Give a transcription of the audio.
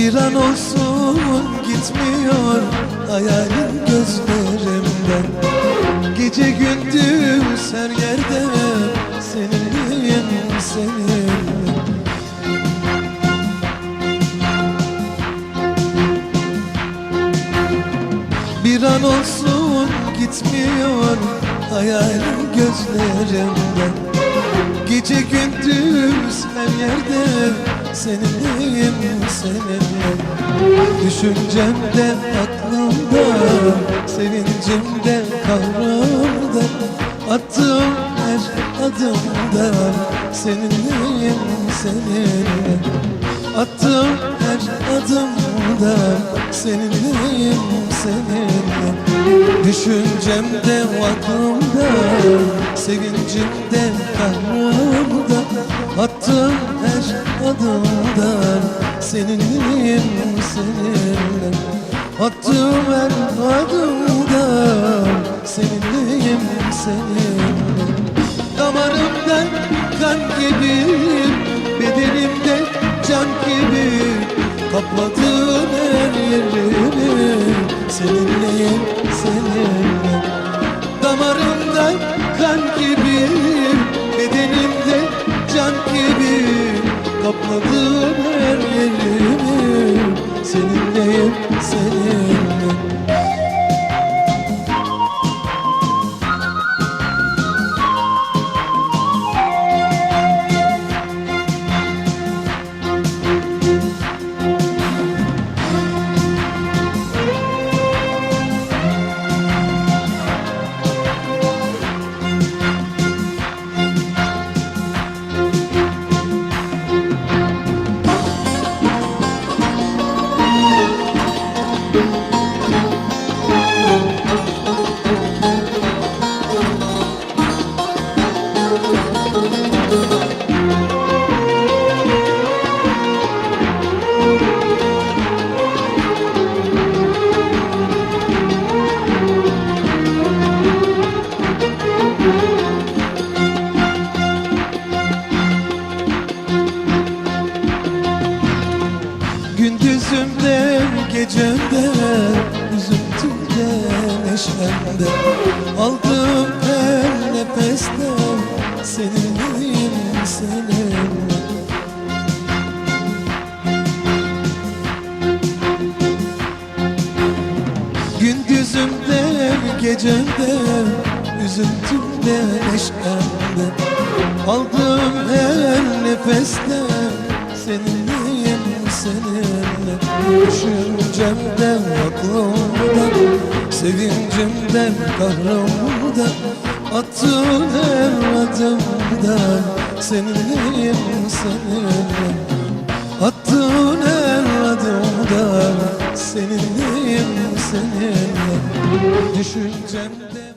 Bir an olsun gitmiyor hayalin gözlerimden. Gece gündüz her yerde seninleyim seninle Bir an olsun gitmiyor hayalin gözlerimden. Gece gündüz her yerde seninleyim seninle Düşüncemde aklımda sevincimde kahrımda Attığım her adımda seninleyim seninle Attığım her adımda seninleyim seninle Düşüncemde aklımda Sevincimde kahrımda Attığım her adımda Seninleyim seninle? Attığım her adımda Seninleyim seninle? Damarımdan kan gibi Seninleyim seninle Gündüzümde, gecemde, üzüntümde, neşemde gecemde, üzüntümde, neşemde. Aldığım her nefeste seninleyim seninle. Düşüncemde, aklımda, sevincimde, kahrımda. Attığın her adımda seninleyim seninle. Attığın her adımda seninleyim seninle Düşüncemde